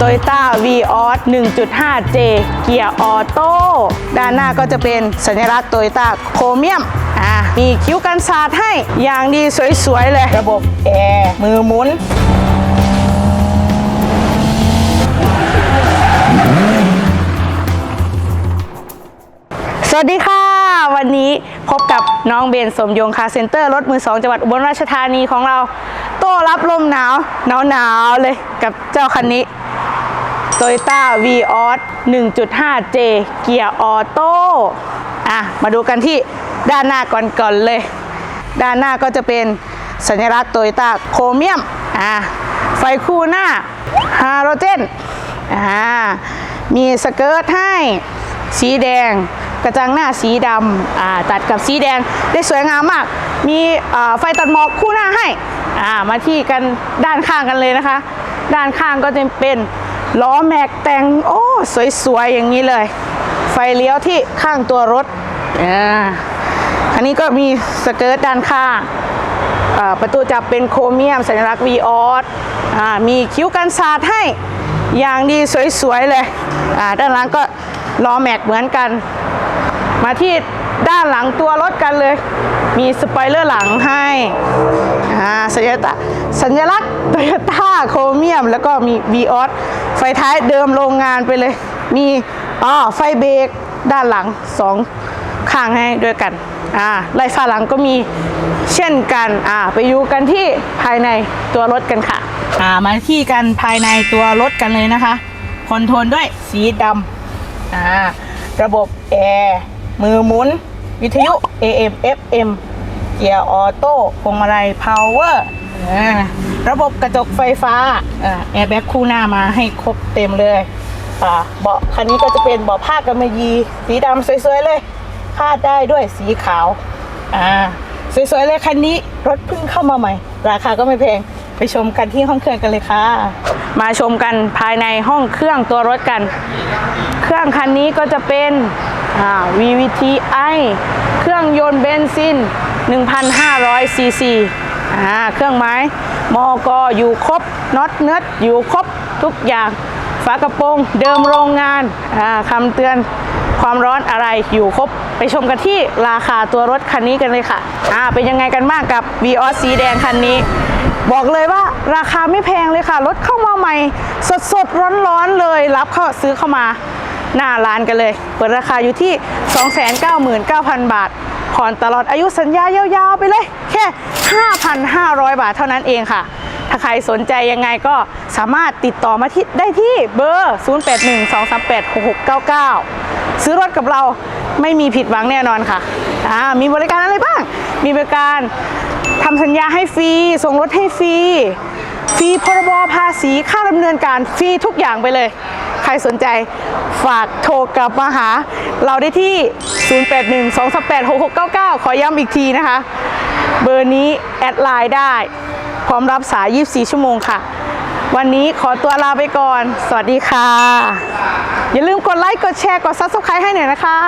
Toyota v i o s 1.5J เกียร์ออโต้ด้านหน้าก็จะเป็นสัญลักษณ์ Toyota โครเมียมอ่ามีคิ้วกันสาดให้อย่างดีสวยๆเลย ระบบแอร์มือหมุนสวัสดีค่ะ วันนี้พบกับน้องเบนสมยงคาเซ็นเตอร์รถมือสองจังหวัดอุบลราชธานีของเรา โต้รับลมหนาวหนาวหนาวๆเลยกับเจ้าคันนี้ Toyota v i o s 1.5J เกียร์ออโต้อะมาดูกันที่ด้านหน้าก่อนๆเลย ด้านหน้าก็จะเป็นสัญลักษณ์ Toyota โครเมียมอะไฟคู่หน้าฮาโลเจนอ่ามีสเกิร์ตให้สีแดงกระจังหน้าสีดำอ่าตัดกับสีแดงได้สวยงามมาก มีอ่าไฟตัดหมอกคู่หน้าให้อ่ามาที่กันด้านข้างกันเลยนะคะ ด้านข้างก็จะเป็น ล้อแม็กแต่งโอ้สวยๆอย่างนี้เลย ไฟเลี้ยวที่ข้างตัวรถอ่าอันนี้ก็มีสเกิร์ตด้านข้างอ่าประตูจับเป็นโครเมียมสัญลักษณ์ v ีออสมีคิ้วกันสาดให้อย่างดีสวยๆเลยอ่าด้านหลังก็ล้อแม็กเหมือนกัน มาที่ด้านหลังตัวรถกันเลย มีสปอยเลอร์หลังให้อ่าสัญลักษณ์สัญลักษณ์โตโยต้า ยม แล้วก็มี v ีออสไฟท้ายเดิมโรงงานไปเลย มีอ๋อไฟเบรกด้านหลังสองข้างให้ด้วยกันอ่าไล่ฟ้าหลังก็มีเช่นกันอ่าไปดูกันที่ภายในตัวรถกันค่ะอ่ามาที่กันภายในตัวรถกันเลยนะคะคอนโทรลด้วยสีดำอ่าระบบแอร์มือหมุน วิทยุ AM FM เกียร์ออโต้พวงมาลัยพาวเวอร์ ระบบกระจกไฟฟ้าแอร์แบ็กคู่หน้ามาให้ครบเต็มเลยเบาะคันนี้ก็จะเป็นเบาะผ้ากำมะหยี่สีดำสวยๆเลยคาดได้ด้วยสีขาวสวยๆเลยคันนี้รถเพิ่งเข้ามาใหม่ ราคาก็ไม่แพงไปชมกันที่ห้องเครื่องกันเลยค่ะ มาชมกันภายในห้องเครื่องตัวรถกัน เครื่องคันนี้ก็จะเป็น VVTi เครื่องยนต์เบนซิน 1,500ซีซี อ่าเครื่องไม้มอกออยู่ครบน็อตเนื้ออยู่ครบทุกอย่างฝากระโปรงเดิมโรงงานอ่าคำเตือนความร้อนอะไรอยู่ครบ ไปชมกันที่ราคาตัวรถคันนี้กันเลยค่ะอ่าเป็นยังไงกันบ้างกับ v ีออสีแดงคันนี้ บอกเลยว่าราคาไม่แพงเลยค่ะ รถเข้ามาใหม่ สดสดร้อนร้อนๆเลย รับเข้าซื้อเข้ามาหน้าร้านกันเลย เปิดราคาอยู่ที่ 299,000 บาท ผ่อนตลอดอายุสัญญายาวๆไปเลย แค่ 5,500 บาทเท่านั้นเองค่ะ ถ้าใครสนใจยังไงก็สามารถติดต่อมาที่ได้ที่เบอร์ 0812386699 ซื้อรถกับเราไม่มีผิดหวังแน่นอนค่ะอ่ามีบริการอะไรบ้าง มีบริการทำสัญญาให้ฟรี ส่งรถให้ฟรี ฟรีพรบภาษีค่าดำเนินการฟรีทุกอย่างไปเลย ใครสนใจฝากโทรกลับมาหา เราได้ที่ 0812386699 ขอย้ำอีกทีนะคะ เบอร์นี้แอดไลน์ได้ พร้อมรับสาย 24 ชั่วโมงค่ะ วันนี้ขอตัวลาไปก่อน สวัสดีค่ะ อย่าลืมกดไลค์ กดแชร์ กด Subscribe ให้หน่อยนะคะ